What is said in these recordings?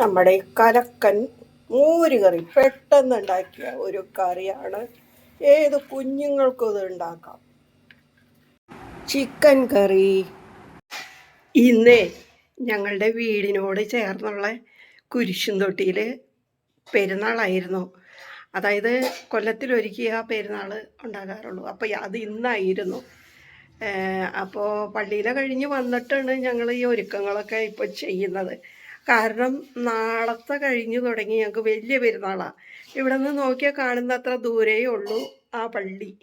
നമ്മുടെ കലക്കൻ മോരുകറി പെട്ടെന്ന് ഉണ്ടാക്കിയ ഒരു കറിയാണ്. ഏത് കുഞ്ഞുങ്ങൾക്കും ഇത് ഉണ്ടാക്കാം. ചിക്കൻ കറി. ഇന്നേ ഞങ്ങളുടെ വീടിനോട് ചേർന്നുള്ള കുരിശും തൊട്ടിയിൽ പെരുന്നാളായിരുന്നു. അതായത് കൊല്ലത്തിലൊരുക്കി ആ പെരുന്നാൾ ഉണ്ടാകാറുള്ളൂ. അപ്പോൾ അത് ഇന്നായിരുന്നു. അപ്പോൾ പള്ളിയിലെ കഴിഞ്ഞ് വന്നിട്ടാണ് ഞങ്ങൾ ഈ ഒരുക്കങ്ങളൊക്കെ ഇപ്പോൾ ചെയ്യുന്നത്. കാരണം നാളത്തെ കഴിഞ്ഞു തുടങ്ങി ഞങ്ങൾക്ക് വലിയ പെരുന്നാളാണ് ഇവിടെ നിന്ന് നോക്കിയാൽ കാണുന്ന അത്ര ദൂരേ ഉള്ളൂ ആ പള്ളി.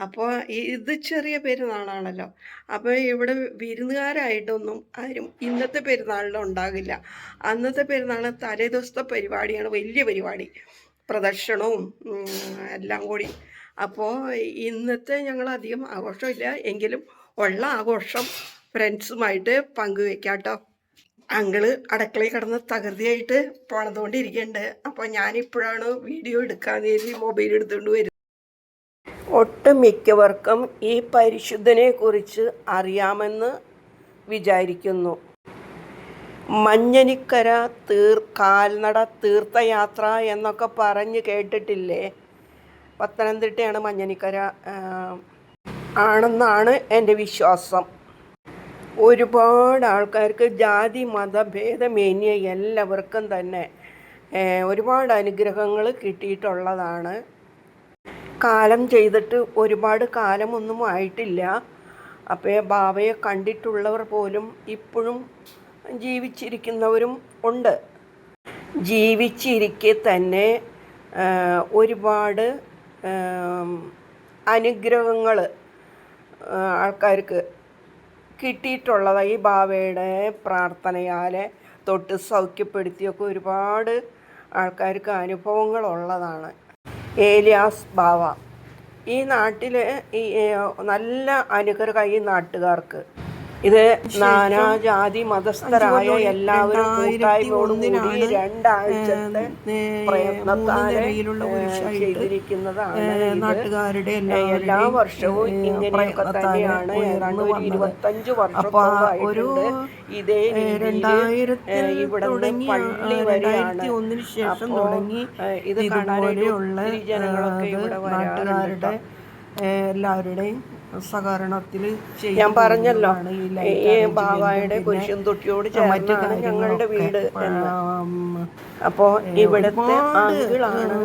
അപ്പോൾ ഇത് ചെറിയ പെരുന്നാളാണല്ലോ. അപ്പോൾ ഇവിടെ വിരുന്നുകാരായിട്ടൊന്നും ആരും ഇന്നത്തെ പെരുന്നാളിലും ഉണ്ടാകില്ല. അന്നത്തെ പെരുന്നാൾ തലേ ദിവസത്തെ പരിപാടിയാണ് വലിയ പരിപാടി. പ്രദർശനവും എല്ലാം കൂടി. അപ്പോൾ ഇന്നത്തെ ഞങ്ങൾ അധികം ആഘോഷമില്ല. എങ്കിലും ഉള്ള ആഘോഷം ഫ്രണ്ട്സുമായിട്ട് പങ്കുവെക്കാട്ടോ. അങ്കിൾ അടുക്കളയിൽ കിടന്ന് തകൃതിയായിട്ട് പണിതുകൊണ്ടിരിക്കുന്നുണ്ട് അപ്പോൾ ഞാനിപ്പോഴാണ് വീഡിയോ എടുക്കാൻ കരുതി മൊബൈൽ എടുത്തുകൊണ്ട് വരുന്നത്. ഒട്ടുമിക്കവർക്കും ഈ പരിശുദ്ധനെ കുറിച്ച് അറിയാമെന്ന് വിചാരിക്കുന്നു. മഞ്ഞനിക്കര തീർ കാൽനട തീർത്ഥയാത്ര എന്നൊക്കെ പറഞ്ഞ് കേട്ടിട്ടില്ലേ? പത്തനംതിട്ടയാണ് മഞ്ഞനിക്കര ആണെന്നാണ് എന്റെ വിശ്വാസം. ഒരുപാട് ആൾക്കാർക്ക് ജാതി മതഭേദമേന്യ എല്ലാവർക്കും തന്നെ ഒരുപാട് അനുഗ്രഹങ്ങൾ കിട്ടിയിട്ടുള്ളതാണ്. കാലം ചെയ്തിട്ട് ഒരുപാട് കാലമൊന്നും ആയിട്ടില്ല. അപ്പോൾ ബാബയെ കണ്ടിട്ടുള്ളവർ പോലും ഇപ്പോഴും ജീവിച്ചിരിക്കുന്നവരും ഉണ്ട്. ജീവിച്ചിരിക്കെ തന്നെ ഒരുപാട് അനുഗ്രഹങ്ങൾ ആൾക്കാർക്ക് കിട്ടിയിട്ടുള്ളതായി ഈ ബാബയുടെ പ്രാർത്ഥനയാൽ തൊട്ട് സൗഖ്യപ്പെടുത്തിയൊക്കെ ഒരുപാട് ആൾക്കാർക്ക് അനുഭവങ്ങളുള്ളതാണ്. ഏലിയാസ് ബാവ. ഈ നാട്ടിൽ ഈ നല്ല അനുഗ്രഹമായി ഈ നാട്ടുകാർക്ക്. ഇത് നാനാജാതി മതസ്ഥരായ എല്ലാവരും കൂട്ടായ്മയോടുകൂടി രണ്ടാഴ്ചത്തെ പ്രയത്നത്താലെ ഏഹ്, ചെയ്തിരിക്കുന്നതാണ്. നാട്ടുകാരുടെ എല്ലാ വർഷവും ഇങ്ങനെയൊക്കെ തന്നെയാണ്. ഇരുപത്തഞ്ച് വർഷം ഇതേ രണ്ടായിരത്തി ഇവിടെ പള്ളി രണ്ടായിരത്തി ഒന്നിന് ശേഷം തുടങ്ങി ഇത് കാണാനുള്ള ജനങ്ങളൊക്കെ ഇവിടെ വരാറുണ്ട് നാട്ടുകാരുടെ എല്ലാവരുടെയും സഹകരണത്തിൽ ഞാൻ പറഞ്ഞല്ലോ. ഈ ബാബായുടെ കുരിശും തൊട്ടിയോട് ചേർന്നാണ് ഞങ്ങളുടെ വീട് അപ്പോൾ അപ്പോ ഇവിടുത്തെ ആളുകളാണ്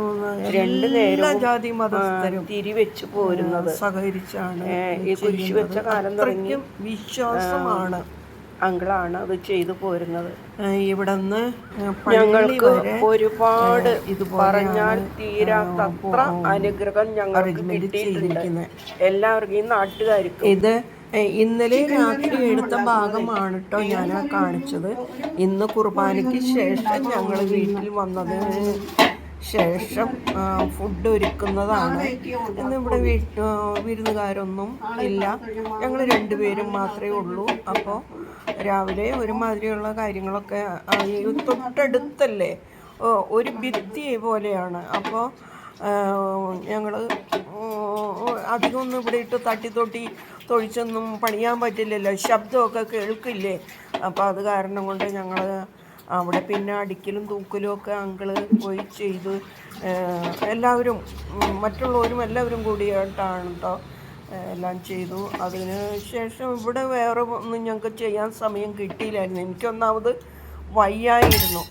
രണ്ടു നേരം ജാതി മതസ്ഥരും തിരിവെച്ച് പോരുന്നത്. സഹകരിച്ചാണ് ഈ കുരിശ് വെച്ച കാലം തുടങ്ങി. അത്രയ്ക്കും വിശ്വാസമാണ്. അങ്കിളാണ് അത് ചെയ്തു പോരുന്നത്. ഇവിടെ ഇവിടുന്ന് ഞങ്ങൾക്ക് ഒരുപാട് ഇത് പറഞ്ഞാൽ തീരാത്തത്ര അനുഗ്രഹം ഞങ്ങൾക്ക് കിട്ടിയിട്ടുണ്ട്. എല്ലാവർക്കും ഈ നാട്ടുകാർക്കും. ഇത് ഇന്നലെ രാത്രി എടുത്ത ഭാഗമാണ് കേട്ടോ ഞാൻ ആ കാണിച്ചത്. ഇന്ന് കുർബാനയ്ക്ക് ശേഷം ഞങ്ങൾ വീട്ടിൽ വന്നതിന് ശേഷം ഫുഡ് ഒരുക്കുന്നതാണ്. ഇന്ന് ഇവിടെ വീട്ട് വിരുന്നുകാരൊന്നും ഇല്ല. ഞങ്ങൾ രണ്ടുപേരും മാത്രമേ ഉള്ളൂ. അപ്പോൾ രാവിലെ ഒരുമാതിരിയുള്ള കാര്യങ്ങളൊക്കെ തൊട്ടടുത്തല്ലേ? ഒരു ഭിത്തി പോലെയാണ്. അപ്പോൾ ഞങ്ങൾ അധികം ഒന്നും ഇവിടെ ഇട്ട് തട്ടി തൊട്ടി തൊഴിച്ചൊന്നും പണിയാൻ പറ്റില്ലല്ലോ. ശബ്ദമൊക്കെ കേൾക്കില്ലേ? അപ്പോൾ അത് കാരണം കൊണ്ട് ഞങ്ങൾ അവിടെ പിന്നെ അടിക്കലും തൂക്കലും ഒക്കെ അങ്കിൾ പോയി ചെയ്ത് എല്ലാവരും മറ്റുള്ളവരും എല്ലാവരും കൂടിയായിട്ടാണ് കേട്ടോ എല്ലാം ചെയ്തു. അതിന് ശേഷം ഇവിടെ വേറെ ഒന്നും ഞങ്ങൾക്ക് ചെയ്യാൻ സമയം കിട്ടിയില്ലായിരുന്നു. എനിക്കൊന്നാമത് വയ്യായിരുന്നു.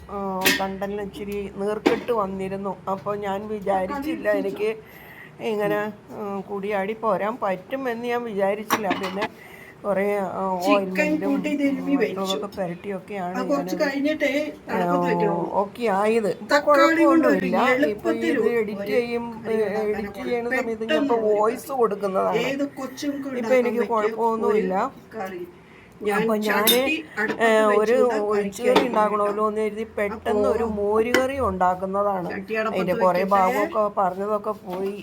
കണ്ടലിന് ഇച്ചിരി നീർക്കെട്ട് വന്നിരുന്നു. അപ്പോൾ ഞാൻ വിചാരിച്ചില്ല എനിക്ക് ഇങ്ങനെ കൂടിയാടി പോരാൻ പറ്റുമെന്ന് ഞാൻ വിചാരിച്ചില്ല. പിന്നെ കുറേ മറ്റുള്ളതൊക്കെ പുരട്ടിയൊക്കെയാണ് ഓക്കെ ആയത്. കുഴപ്പമൊന്നുമില്ല ഇപ്പൊ ഇത് എഡിറ്റ് ചെയ്യും എഡിറ്റ് ചെയ്യുന്ന സമയത്ത് ഞാൻ ഇപ്പൊ വോയിസ് കൊടുക്കുന്നതാണ്. ഇപ്പൊ എനിക്ക് കുഴപ്പമൊന്നുമില്ല. അപ്പൊ ഞാൻ ഒരു ഒഴിച്ചുകറി ഉണ്ടാക്കണമല്ലോ എന്ന് കരുതി പെട്ടെന്ന് ഒരു മോരുകറി ഉണ്ടാക്കുന്നതാണ്. അതിന്റെ കുറെ ഭാഗമൊക്കെ പറഞ്ഞതൊക്കെ പോയി.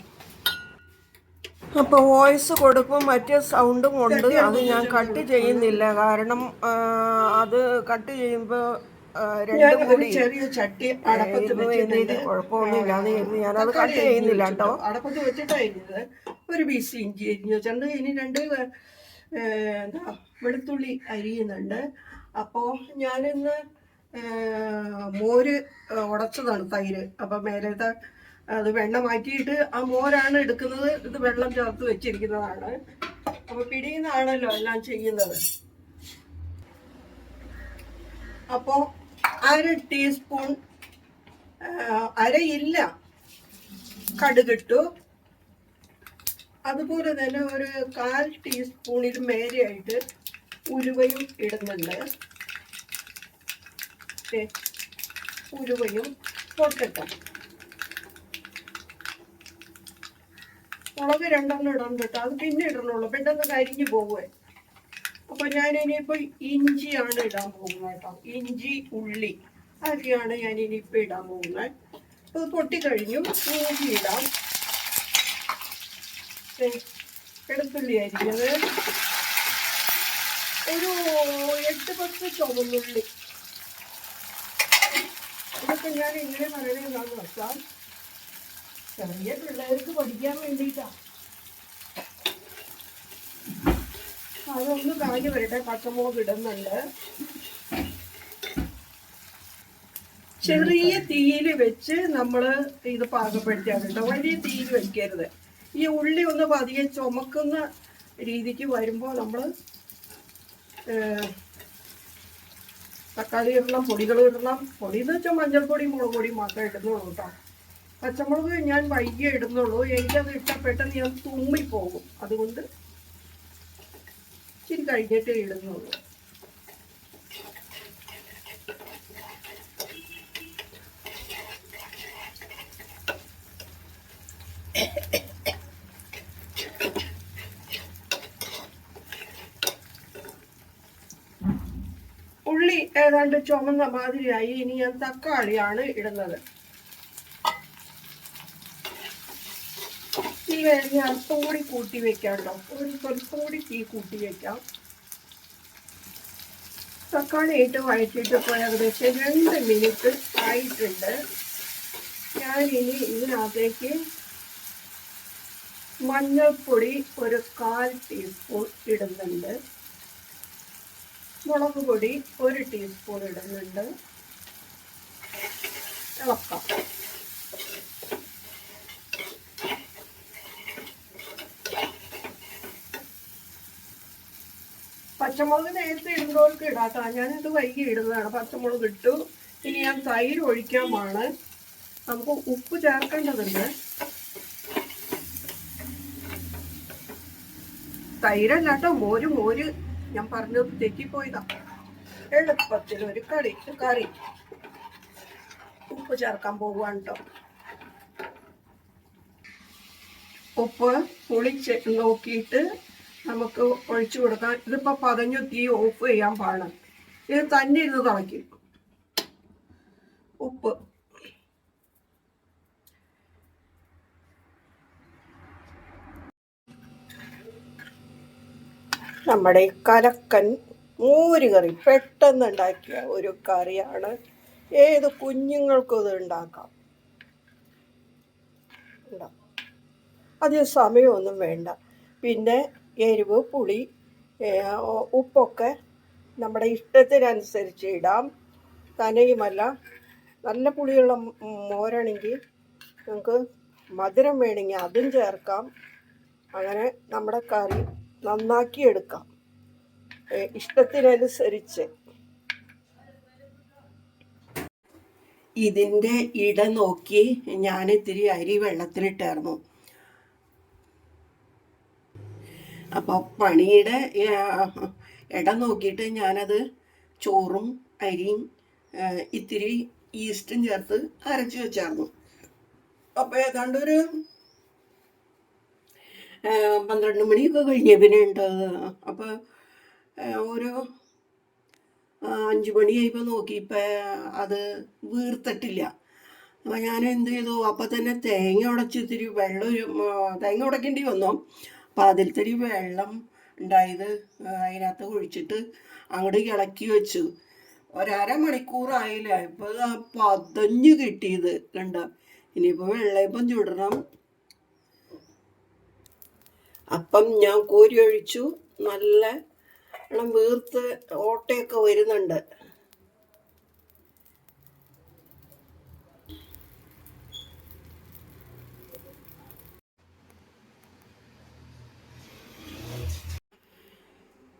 അപ്പൊ വോയിസ് കൊടുക്കും മറ്റേ സൗണ്ടും ഉണ്ട്. അത് ഞാൻ കട്ട് ചെയ്യുന്നില്ല. കാരണം അത് കട്ട് ചെയ്യുമ്പോൾ രണ്ടും ഒരു കൂടി ചെറിയ ചട്ടി അടപ്പത്ത് കുഴപ്പമൊന്നുമില്ല. അത് ഞാനത് കട്ട് ചെയ്യുന്നില്ല അരിഞ്ഞ് കേട്ടോ വെച്ചിട്ട്? അടപ്പത്ത് വെച്ചിട്ടായിരുന്നത് ഒരു പീസ് ഇഞ്ചി അരിഞ്ഞു വെച്ചിട്ടുണ്ട്. ഇനി രണ്ട് എന്താ വെളുത്തുള്ളി അരിയുന്നുണ്ട്. അപ്പോൾ ഞാനിന്ന് മോര് ഉടച്ചതാണ് തൈര്. അപ്പം മേലത്തെ അത് വെള്ളം മാറ്റിയിട്ട് ആ മോരാണ് എടുക്കുന്നത്. ഇത് വെള്ളം ചേർത്ത് വെച്ചിരിക്കുന്നതാണ്. അപ്പോൾ പിടിയുന്നതാണല്ലോ എല്ലാം ചെയ്യുന്നത്. അപ്പോൾ അര ടീസ്പൂൺ അരയില്ല. കടുകിട്ടു. അതുപോലെ തന്നെ ഒരു കാൽ ടീസ്പൂണിൽ മേലെയായിട്ട് ഉലുവയും ഇടുന്നുണ്ട്. ഉലുവയും പൊട്ടട്ടോ. മുളക് രണ്ടെണ്ണം ഇടാൻ കേട്ടോ അത് പിന്നെ ഇടണുള്ളൂ. പെട്ടെന്ന് കരിഞ്ഞു പോവേ. അപ്പൊ ഞാൻ ഇനിയിപ്പോ ഇഞ്ചിയാണ് ഇടാൻ പോകുന്നത് കേട്ടോ. ഇഞ്ചി ഉള്ളി അതൊക്കെയാണ് ഞാൻ ഇനിയിപ്പോ ഇടാൻ പോകുന്നത്. അത് പൊട്ടിക്കഴിഞ്ഞു ഇഞ്ചി ഇടാം. എടുത്തുള്ളി അരിഞ്ഞത് ഒരു എട്ട് പത്ത് ചുവന്നുള്ളി ഇതൊക്കെ ഞാൻ ഇങ്ങനെ പറയുന്നത് എന്താണെന്ന് വെച്ചാൽ ചെറിയ പിള്ളേർക്ക് പഠിക്കാൻ വേണ്ടിയിട്ടാ. അതൊന്ന് കളഞ്ഞു വരട്ടെ പച്ചമുളക് ഇടുന്നുണ്ട്. ചെറിയ തീയിൽ വെച്ച് നമ്മൾ ഇത് പാകപ്പെടുത്തിയാണ് കേട്ടോ. വലിയ തീയിൽ വെക്കരുത്. ഈ ഉള്ളി ഒന്ന് പതിയെ ചുമക്കുന്ന രീതിക്ക് വരുമ്പോൾ നമ്മൾ തക്കാളി ഇടണം പൊടികൾ ഇടണം. പൊടി എന്ന് വെച്ചാൽ മഞ്ഞൾപ്പൊടി മുളക് പൊടി മാത്രമേ ഇടുന്നുള്ളൂ കേട്ടോ. പച്ചമുളക് ഞാൻ വൈകിയേ ഇടുന്നുള്ളൂ. എനിക്കത് ഇട്ട പെട്ടെന്ന് ഞാൻ തുമ്മിപ്പോകും. അതുകൊണ്ട് ഇച്ചിരി കഴിഞ്ഞിട്ടേ ഇടുന്നുള്ളൂ. ഉള്ളി ഏതാണ്ട് ചുമന്ന മാതിരിയായി. ഇനി ഞാൻ തക്കാളിയാണ് ഇടുന്നത്. കഴിഞ്ഞ് അല്പം കൂടി കൂട്ടി വെക്കാം കേട്ടോ. ഒരു സ്വല്പം കൂടി തീ കൂട്ടി വെക്കാം. തക്കാളി ഇട്ട് വഴറ്റിയിട്ട് ഇപ്പോൾ ഏകദേശം രണ്ട് മിനിറ്റ് ആയിട്ടുണ്ട്. ഞാനിനി ഇതിനകത്തേക്ക് മഞ്ഞൾപ്പൊടി ഒരു കാൽ ടീസ്പൂൺ ഇടുന്നുണ്ട്. മുളക് പൊടി ഒരു ടീസ്പൂൺ ഇടുന്നുണ്ട്. ഇളക്കാം. പച്ചമുളക് നേരത്തെ ഇടുന്നവർക്ക് ഇടാത്ത ഞാനിത് വൈകി ഇടുന്നതാണ്. പച്ചമുളക് ഇട്ടു. ഇനി ഞാൻ തൈര് ഒഴിക്കാമാണ്. നമുക്ക് ഉപ്പ് ചേർക്കേണ്ടതുണ്ട്. തൈരല്ല കേട്ടോ മോര് മോര്. ഞാൻ പറഞ്ഞത് തെറ്റിപ്പോയതാ. എളുപ്പത്തിൽ ഒരു കറി കറി. ഉപ്പ് ചേർക്കാൻ പോവാണ് കേട്ടോ ഉപ്പ് പൊളിച്ച് നോക്കിയിട്ട് നമുക്ക് ഒഴിച്ചു കൊടുക്കാം. ഇതിപ്പോ പതഞ്ഞു തീ ഓഫ് ചെയ്യാൻ പാടാണ് ഇത് തന്നെ ഇരുന്ന് തിളയ്ക്കും. ഉപ്പ്. നമ്മുടെ കലക്കൻ മോര് കറി പെട്ടെന്ന് ഉണ്ടാക്കിയ ഒരു കറിയാണ്. ഏത് കുഞ്ഞുങ്ങൾക്കും ഇത് ഉണ്ടാക്കാം. അധികം സമയമൊന്നും വേണ്ട. പിന്നെ എരിവ് പുളി ഉപ്പൊക്കെ നമ്മുടെ ഇഷ്ടത്തിനനുസരിച്ച് ഇടാം. തനയുമല്ല നല്ല പുളിയുള്ള മോരാണെങ്കിൽ നമുക്ക് മധുരം വേണമെങ്കിൽ അതും ചേർക്കാം. അങ്ങനെ നമ്മുടെ കറി നന്നാക്കി എടുക്കാം. ഇഷ്ടത്തിനനുസരിച്ച്. ഇതിന്റെ ഇട നോക്കി ഞാൻ ഇത്തിരി അരി വെള്ളത്തിലിട്ടായിരുന്നു. അപ്പോൾ പണിയുടെ ഇടം നോക്കിയിട്ട് ഞാനത് ചോറും അരിയും ഇത്തിരി ഈസ്റ്റും ചേർത്ത് അരച്ച് വെച്ചായിരുന്നു അപ്പോൾ ഏതാണ്ട് ഒരു പന്ത്രണ്ട് മണിയൊക്കെ കഴിഞ്ഞ പിന്നെ ഉണ്ടത് അപ്പോൾ ഒരു അഞ്ചു അഞ്ച് മണിയായപ്പോൾ നോക്കിയപ്പോൾ അത് വീർത്തിട്ടില്ല. അപ്പൊ ഞാൻ എന്ത് ചെയ്തു? അപ്പോൾ തന്നെ തേങ്ങ ഉടച്ചിത്തിരി വെള്ളം തേങ്ങ ഉടക്കേണ്ടി വന്നു. അപ്പോൾ അതിലത്തിരി വെള്ളം ഉണ്ടായത് അതിനകത്ത് ഒഴിച്ചിട്ട് അങ്ങോട്ട് ഇളക്കി വെച്ചു. ഒരര മണിക്കൂറായില്ല? ഇപ്പോൾ പതഞ്ഞ് കിട്ടിയത് കണ്ട? ഇനിയിപ്പോൾ വെള്ളയപ്പം ചുടണം. അപ്പം ഞാൻ കോരി ഒഴിച്ചു. നല്ല വീർത്ത് ഓട്ടയൊക്കെ വരുന്നുണ്ട്.